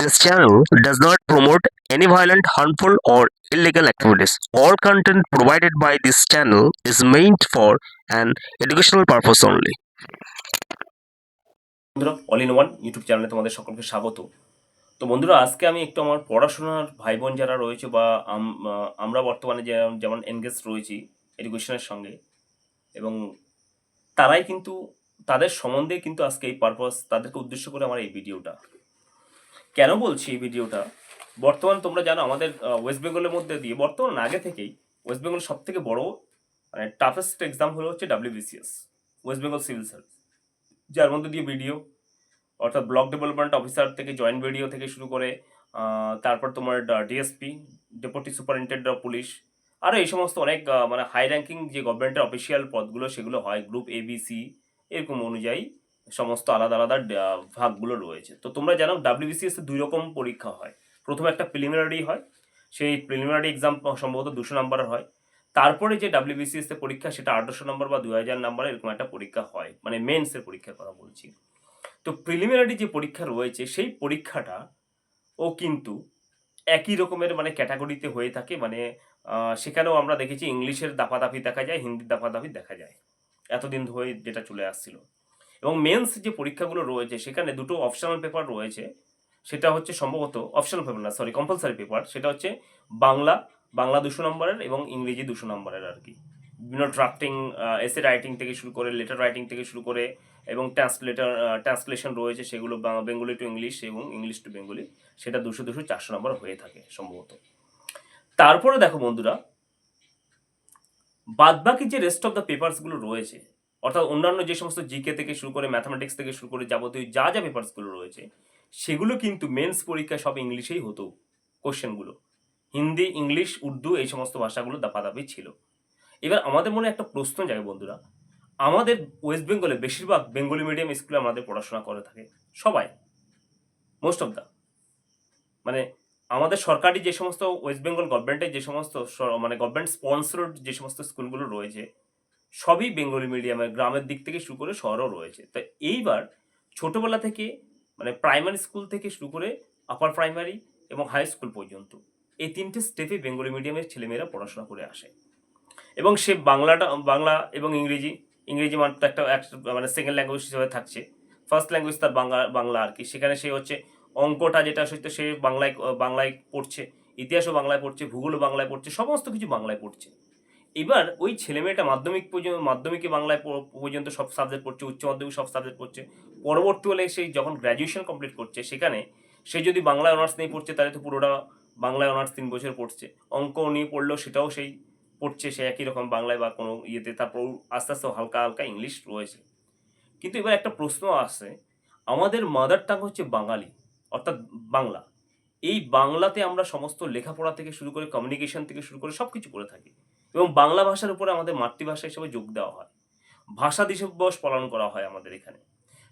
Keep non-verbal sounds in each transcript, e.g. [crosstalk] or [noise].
This channel does not promote any violent, harmful, or illegal activities. All content provided by this channel is meant for an educational purpose only. বন্ধুরা all in one YouTube চ্যানেলে তোমাদের সকলকে স্বাগত তো বন্ধুরা আজকে আমি একটু আমার পড়াশোনার ভাই বোন যারা রয়েছে বা আমরা বর্তমানে যেমন এনগেজ রয়েছি এডুকেশনের সঙ্গে এবং তারাই কিন্তু তাদের সম্বন্ধে কিন্তু আজকে এই পারপাস তাদেরকে উদ্দেশ্য করে আমার এই ভিডিওটা কেন বলছি এই ভিডিওটা? বর্তমান তোমরা জানো আমাদের ওয়েস্ট বেঙ্গলের মধ্যে দিয়ে, বর্তমান আগে থেকেই ওয়েস্ট বেঙ্গল সব থেকে বড় মানে টাফেস্ট এক্সাম হলো হচ্ছে WBCS West Bengal civil service যার মধ্যে দিয়ে ভিডিও অর্থাৎ ব্লক ডেভেলপমেন্ট অফিসার থেকে জয়েন্ট ভিডিও থেকে শুরু করে তারপর তোমার DSP deputy superintendent of police আরও এই সমস্ত অনেক মানে হাই র্যাঙ্কিং যে গভর্নমেন্টের অফিসিয়াল পদগুলো সেগুলো হয় গ্রুপ এ বি সি এরকম অনুযায়ী। সমস্ত আলাদা আলাদা ভাগগুলো রয়েছে। তো তোমরা জানো ডাব্লিউবিসিএস দুই রকম পরীক্ষা হয়। প্রথমে একটা প্রিলিমিনারি হয়, সেই প্রিলিমিনারি এক্সাম সম্ভবত দুশো নম্বরের হয়। তারপরে যে ডাব্লিউবিসিএস এর পরীক্ষা, সেটা আঠারোশো নম্বর বা দুই হাজার নম্বরের এরকম একটা পরীক্ষা হয় মানে মেন্সের পরীক্ষার কথা বলছি। তো প্রিলিমিনারি যে পরীক্ষা রয়েছে, সেই পরীক্ষাটা, ও কিন্তু একই রকমের মানে ক্যাটাগরিতে হয়ে থাকে মানে সেখানেও আমরা দেখেছি ইংলিশের দাপাদাপি দেখা যায়, হিন্দির দাপাদাপি দেখা যায়, এতদিন ধরে যেটা চলে আসছিল। এবং মেন্স যে পরীক্ষাগুলো রয়েছে, সেখানে দুটো অপশনাল পেপার রয়েছে। সেটা হচ্ছে সম্ভবত অপশনাল পেপার না সরি কম্পালসারি পেপার সেটা হচ্ছে বাংলা বাংলা দুশো নম্বরের এবং ইংরেজি দুশো নম্বরের আর কি। বিভিন্ন ড্রাফটিং এসে রাইটিং থেকে শুরু করে লেটার রাইটিং থেকে শুরু করে এবং ট্রান্সলেটার ট্রান্সলেশন রয়েছে, সেগুলো বেঙ্গলি টু ইংলিশ এবং ইংলিশ টু বেঙ্গলি সেটা দুশো দুশো চারশো নম্বর হয়ে থাকে সম্ভবত। তারপরে দেখো বন্ধুরা, বাদবাকি যে রেস্ট অফ দ্য পেপারসগুলো রয়েছে অর্থাৎ অন্যান্য যে সমস্ত জিকে থেকে শুরু করে ম্যাথামেটিক্স থেকে শুরু করে যাবতীয় যা যা পেপারসগুলো রয়েছে, সেগুলো কিন্তু মেন্স পরীক্ষায় সব ইংলিশেই হতো কোশ্চেনগুলো হিন্দি, ইংলিশ, উর্দু এই সমস্ত ভাষাগুলো দাপাদাপি ছিল। এবার আমাদের মনে একটা প্রশ্ন যায় বন্ধুরা, আমাদের ওয়েস্ট বেঙ্গলে বেশিরভাগ বেঙ্গলি মিডিয়াম স্কুলে আমাদের পড়াশোনা করে থাকে সবাই মোস্ট অফ দ্য মানে আমাদের সরকারি যে সমস্ত ওয়েস্ট বেঙ্গল গভর্নমেন্টের যে সমস্ত মানে গভর্নমেন্ট স্পন্সরড যে সমস্ত স্কুলগুলো রয়েছে সবই বেঙ্গলি মিডিয়ামের গ্রামের দিক থেকে শুরু করে শহরও রয়েছে। তো এইবার ছোটবেলা থেকে মানে প্রাইমারি স্কুল থেকে শুরু করে আপার প্রাইমারি এবং হাই স্কুল পর্যন্ত এই তিনটে স্টেপে বেঙ্গলি মিডিয়ামের ছেলেমেয়েরা পড়াশোনা করে আসে। এবং সে বাংলাটা, বাংলা এবং ইংরেজি ইংরেজি মাত্র একটা মানে সেকেন্ড ল্যাঙ্গুয়েজ হিসেবে থাকছে। ফার্স্ট ল্যাঙ্গুয়েজ তার বাংলা বাংলা আর কি। সেখানে সে হচ্ছে অঙ্কটা যেটা হচ্ছে, সে বাংলায় বাংলায় পড়ছে, ইতিহাসও বাংলায় পড়ছে, ভূগোলও বাংলায় পড়ছে, সমস্ত কিছু বাংলায় পড়ছে। এবার ওই ছেলেমেয়েটা মাধ্যমিক পর্যন্ত, মাধ্যমিকে বাংলায় পর্যন্ত সব সাবজেক্ট পড়ছে, উচ্চ মাধ্যমিক সব সাবজেক্ট পড়ছে। পরবর্তী হলে সেই যখন গ্র্যাজুয়েশন কমপ্লিট করছে, সেখানে সে যদি বাংলায় অনার্স নিয়ে পড়ছে, তাহলে তো পুরোটা বাংলায় অনার্স তিন বছর পড়ছে। অঙ্ক নিয়ে পড়লেও সেটাও সেই পড়ছে, সে একই রকম বাংলায় বা কোনো ইয়েতে। তারপর আস্তে আস্তে হালকা হালকা ইংলিশ রয়েছে। কিন্তু এবার একটা প্রশ্ন আসে, আমাদের মাদার টাং হচ্ছে বাঙালি, অর্থাৎ বাংলা। এই বাংলাতে আমরা সমস্ত লেখাপড়া থেকে শুরু করে কমিউনিকেশন থেকে শুরু করে সব কিছু করে থাকি। এবং বাংলা ভাষার উপরে আমাদের মাতৃভাষা হিসেবে যোগ দেওয়া হয়। ভাষা দিবস পালন করা হয় আমাদের এখানে।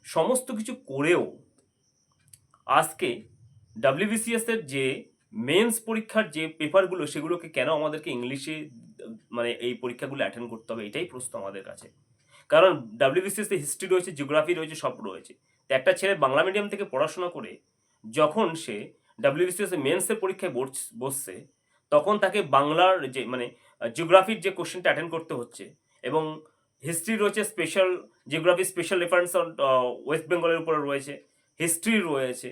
সমস্ত কিছু করেও আজকে ডাব্লিউবিসিএস এর যে মেন্স পরীক্ষার যে পেপারগুলো সেগুলোকে কেন আমাদেরকে ইংলিশে মানে এই পরীক্ষাগুলো অ্যাটেন্ড করতে হবে, এটাই প্রশ্ন আমাদের কাছে। কারণ ডাব্লিউবিসিএস হিস্ট্রি রয়েছে জিওগ্রাফি রয়েছে, সব রয়েছে। তো একটা ছেলে বাংলা মিডিয়াম থেকে পড়াশোনা করে, যখন সে ডাব্লিউবিসিএস মেন্সের পরীক্ষায় বস- বসছে, তখন তাকে বাংলার যে মানে জিওগ্রাফির যে কোশ্চেনটা অ্যাটেন্ড করতে হচ্ছে এবং হিস্ট্রি রয়েছে special geography special reference on west বেঙ্গলের উপরে রয়েছে হিস্ট্রি রয়েছে,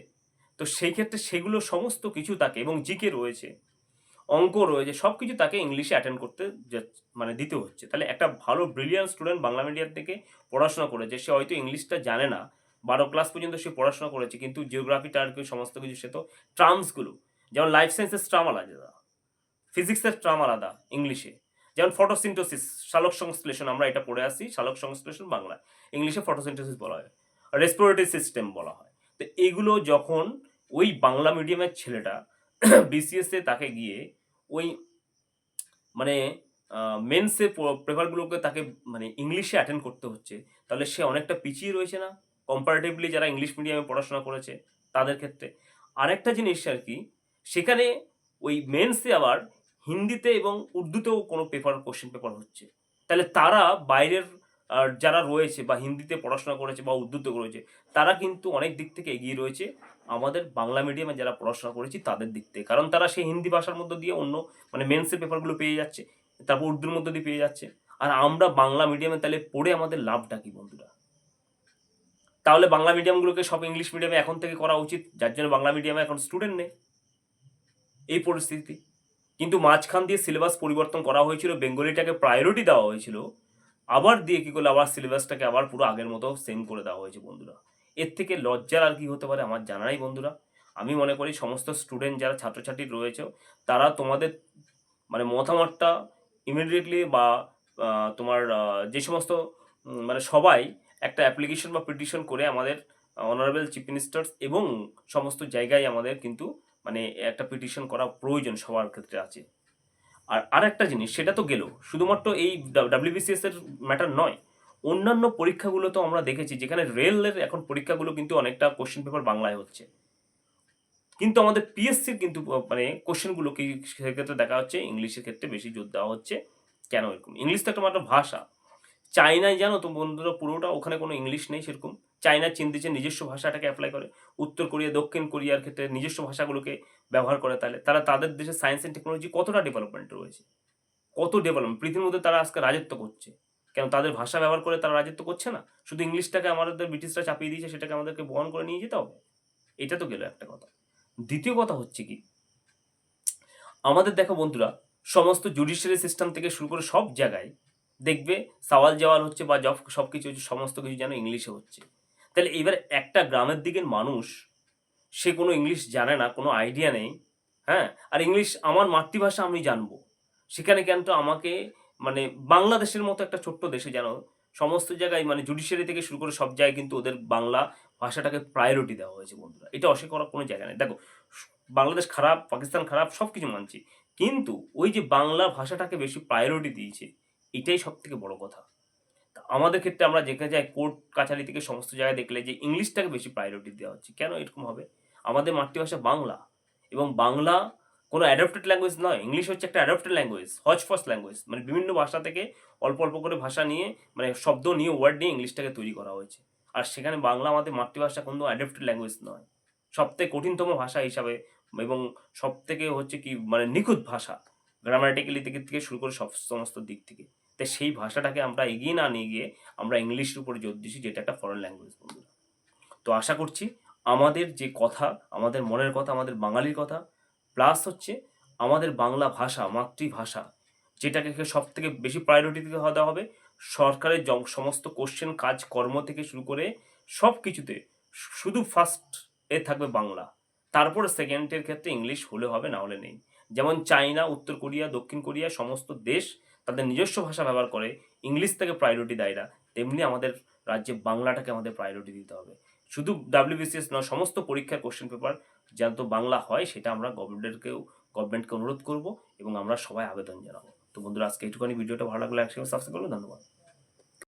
তো সেই ক্ষেত্রে সেগুলো সমস্ত কিছু তাকে এবং জিকে রয়েছে, অঙ্ক রয়েছে সব কিছু তাকে ইংলিশে অ্যাটেন্ড করতে মানে দিতে হচ্ছে। তাহলে একটা ভালো ব্রিলিয়ান্ট স্টুডেন্ট বাংলা মিডিয়াম থেকে পড়াশোনা করেছে, সে হয়তো ইংলিশটা জানে না, বারো ক্লাস পর্যন্ত সে পড়াশোনা করেছে, কিন্তু জিওগ্রাফিটা আর কি সমস্ত কিছু, সে তো ট্রার্মসগুলো যেমন লাইফ সায়েন্সের ট্রাম আলাদা। ফিজিক্সের ট্রাম আলাদা, ইংলিশে। যেমন ফটোসিনটোসিস শালক সংশ্লেষণ, আমরা এটা পড়ে আসি, শালক সংশ্লেষণ বাংলা ইংলিশে ফটোসিনটোসিস বলা হয় রেসপিরেটরি সিস্টেম বলা হয়। তো এগুলো যখন ওই বাংলা মিডিয়ামের ছেলেটা [clears throat] বিসিএস তাকে গিয়ে ওই মানে মেন্সে পেপারগুলোকে তাকে মানে ইংলিশে অ্যাটেন্ড করতে হচ্ছে, তাহলে সে অনেকটা পিছিয়ে রয়েছে না? কম্পারেটিভলি যারা ইংলিশ মিডিয়ামে পড়াশোনা করেছে, তাদের ক্ষেত্রে। আরেকটা জিনিস আর কি, সেখানে ওই মেন্সে আবার হিন্দিতে এবং উর্দুতেও কোনো পেপার কোশ্চেন পেপার হচ্ছে। তাহলে তারা বাইরের যারা রয়েছে বা হিন্দিতে পড়াশোনা করেছে বা উর্দুতে করেছে, তারা কিন্তু অনেক দিক থেকে এগিয়ে রয়েছে। আমাদের বাংলা মিডিয়ামে যারা পড়াশোনা করেছি, তাদের দিক থেকে। কারণ তারা সেই হিন্দি ভাষার মধ্যে দিয়ে অন্য মানে মেন্সের পেপারগুলো পেয়ে যাচ্ছে, তারপর উর্দুর মধ্যে দিয়ে পেয়ে যাচ্ছে। আর আমরা বাংলা মিডিয়ামে তাহলে পড়ে আমাদের লাভটা কি বন্ধুরা? তাহলে বাংলা মিডিয়ামগুলোকে সব ইংলিশ মিডিয়ামে এখন থেকে করা উচিত, যার জন্য বাংলা মিডিয়ামে এখন স্টুডেন্ট নেই। এই পরিস্থিতি। কিন্তু মাঝখান দিয়ে সিলেবাস পরিবর্তন করা হয়েছিল, বেঙ্গলিটাকে প্রায়োরিটি দেওয়া হয়েছিল, আবার দিয়ে কী করলে, আবার সিলেবাসটাকে আবার পুরো আগের মতো সেম করে দেওয়া হয়েছে বন্ধুরা। এর থেকে লজ্জার আর কি হতে পারে আমার জানা নাই বন্ধুরা। আমি মনে করি সমস্ত স্টুডেন্ট যারা ছাত্রছাত্রী রয়েছে, তারা তোমাদের মানে মতামতটা ইমিডিয়েটলি বা তোমার যে সমস্ত মানে সবাই একটা অ্যাপ্লিকেশন বা পিটিশন করে আমাদের অনারেবল চিফ মিনিস্টার্স এবং সমস্ত জায়গায় আমাদের কিন্তু মানে একটা পিটিশন করা প্রয়োজন সবার ক্ষেত্রে আছে। আর আরেকটা জিনিস, সেটা তো গেল, শুধুমাত্র এই ডাব্লিউবিসিএস এর ম্যাটার নয়, অন্যান্য পরীক্ষাগুলো তো আমরা দেখেছি, যেখানে রেলের এখন পরীক্ষাগুলো কিন্তু অনেকটা কোশ্চেন পেপার বাংলায় হচ্ছে। কিন্তু আমাদের পিএসসির কিন্তু মানে কোশ্চেনগুলো কি সেক্ষেত্রে দেখা হচ্ছে, ইংলিশের ক্ষেত্রে বেশি জোর দেওয়া হচ্ছে, কেন এরকম? ইংলিশ তো একটা মাত্র ভাষা। চায়নায় জানো তো বন্ধুরা পুরোটা, ওখানে কোনো ইংলিশ নেই সেরকম। চায়না চীন দেশের নিজস্ব ভাষাটাকে অ্যাপ্লাই করে। উত্তর কোরিয়া, দক্ষিণ কোরিয়ার ক্ষেত্রে নিজস্ব ভাষাগুলোকে ব্যবহার করে তাহলে। তারা তাদের দেশে সায়েন্স অ্যান্ড টেকনোলজি কতটা ডেভেলপমেন্ট রয়েছে? কত ডেভেলপমেন্ট পৃথিবীর মধ্যে তারা আজকে রাজত্ব করছে। কেন তাদের ভাষা ব্যবহার করে তারা রাজত্ব করছে না? শুধু ইংলিশটাকে আমাদের ব্রিটিশরা চাপিয়ে দিয়েছে, সেটাকে আমাদেরকে বহন করে নিয়ে যেতে হবে? এটা তো গেল একটা কথা। দ্বিতীয় কথা হচ্ছে কি? আমাদের দেখো বন্ধুরা, সমস্ত জুডিশিয়ারি সিস্টেম থেকে শুরু করে সব জায়গায় দেখবে, সওয়াল জওয়াল হচ্ছে বা জব সব কিছু হচ্ছে, সমস্ত কিছু যেন ইংলিশে হচ্ছে। তাহলে এবার একটা গ্রামের দিকের মানুষ, সে কোনো ইংলিশ জানে না, কোনো আইডিয়া নেই হ্যাঁ? আর ইংলিশ আমার মাতৃভাষা আমি জানব। সেখানে কেন তো আমাকে মানে বাংলাদেশের মতো একটা ছোট্ট দেশে যেন সমস্ত জায়গায় মানে জুডিশিয়ারি থেকে শুরু করে সব জায়গায় কিন্তু ওদের বাংলা ভাষাটাকে প্রায়োরিটি দেওয়া হয়েছে বন্ধুরা। এটা অস্বীকার করার কোনো জায়গা নেই। দেখো, বাংলাদেশ খারাপ, পাকিস্তান খারাপ সব কিছু মানছি। কিন্তু ওই যে বাংলা ভাষাটাকে বেশি প্রায়োরিটি দিয়েছে এটাই সব থেকে বড় কথা। তা আমাদের ক্ষেত্রে আমরা যেখানে যাই, কোর্ট কাছারি থেকে সমস্ত জায়গায় দেখলে যে ইংলিশটাকে বেশি প্রায়োরিটি দেওয়া হচ্ছে। কেন এরকম হবে? আমাদের মাতৃভাষা বাংলা। এবং বাংলা কোনো অ্যাডাপ্টেড ল্যাঙ্গুয়েজ নয়, ইংলিশ হচ্ছে একটা অ্যাডাপ্টেড ল্যাঙ্গুয়েজ হজ ফস ল্যাঙ্গুয়েজ মানে বিভিন্ন ভাষা থেকে অল্প অল্প করে ভাষা নিয়ে মানে শব্দ নিয়ে ওয়ার্ড নিয়ে ইংলিশটাকে তৈরি করা হয়েছে। আর সেখানে বাংলা আমাদের মাতৃভাষা কোনো অ্যাডাপ্টেড ল্যাঙ্গুয়েজ নয়। সবথেকে কঠিনতম ভাষা হিসাবে এবং সব থেকে হচ্ছে কি মানে নিখুঁত ভাষা গ্রামাটিক্যালি থেকে থেকে শুরু করে সব, সমস্ত দিক থেকে। তাই সেই ভাষাটাকে আমরা এগিয়ে না নিয়ে গিয়ে আমরা ইংলিশের উপরে জোর দিচ্ছি যেটা একটা ফরেন ল্যাঙ্গুয়েজ বন্ধুরা। তো আশা করছি আমাদের যে কথা, আমাদের মনের কথা, আমাদের বাঙালির কথা প্লাস হচ্ছে আমাদের বাংলা ভাষা, মাতৃভাষা, যেটাকে সব থেকে বেশি প্রায়োরিটি দেওয়া হবে, সরকারের সমস্ত কোশ্চেন কাজ, কর্ম থেকে শুরু করে সব কিছুতে শুধু ফার্স্ট এ থাকবে বাংলা। তারপরে সেকেন্ডের ক্ষেত্রে ইংলিশ হলে হবে, না হলে নেই। যেমন চায়না, উত্তর কোরিয়া, দক্ষিণ কোরিয়া, সমস্ত দেশ তাদের নিজস্ব ভাষা ব্যবহার করে ইংলিশ থেকে প্রায়োরিটি দেয় না তেমনি আমাদের রাজ্যে বাংলাটাকে আমাদের প্রায়োরিটি দিতে হবে। শুধু ডাব্লিউবিসিএস নয়, সমস্ত পরীক্ষার কোশ্চেন পেপার যাতে বাংলা হয়, সেটা আমরা গভর্নমেন্টকেও গভর্নমেন্টকে অনুরোধ করব এবং আমরা সবাই আবেদন জানাব। তো বন্ধুরা, আজকে একটুখানি ভিডিওটা ভালো লাগলে একসঙ্গে সাবস্ক্রাইব করব ধন্যবাদ।